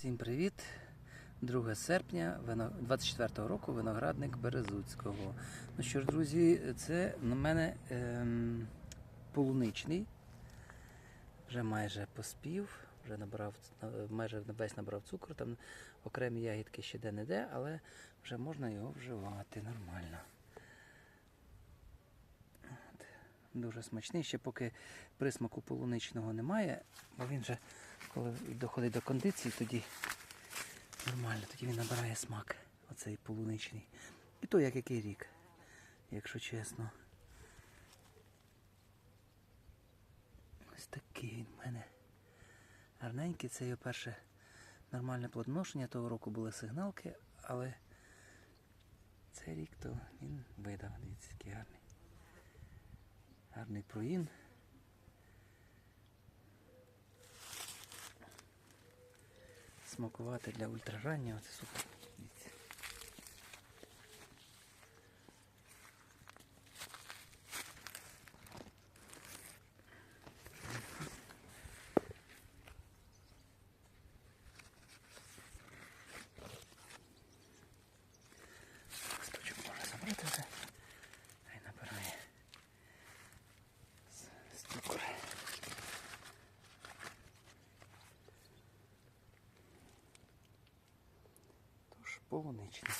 Всім привіт! 2 серпня 24-го року виноградник Березуцького. Ну що ж, друзі, це на мене ем, полуничний. Вже майже поспів, вже набрав майже весь набрав цукру, там окремі ягідки ще де-не-де, але вже можна його вживати нормально. От. Дуже смачний. Ще поки присмаку полуничного немає, бо він вже коли доходить до кондиції, тоді нормально, тоді він набирає смак, оцей полуничний. І то як який рік, якщо чесно. Ось такий він в мене. Гарненький, це його перше нормальне плодоношення. Того року були сигналки, але цей рік то він видав. Дивіться, який гарний. Гарний проїн. Смакувати для ультрараннього, це супер. Дивіться. Листочок можна забрати вже. Хай набирає з- з цукру. Тож полуничний.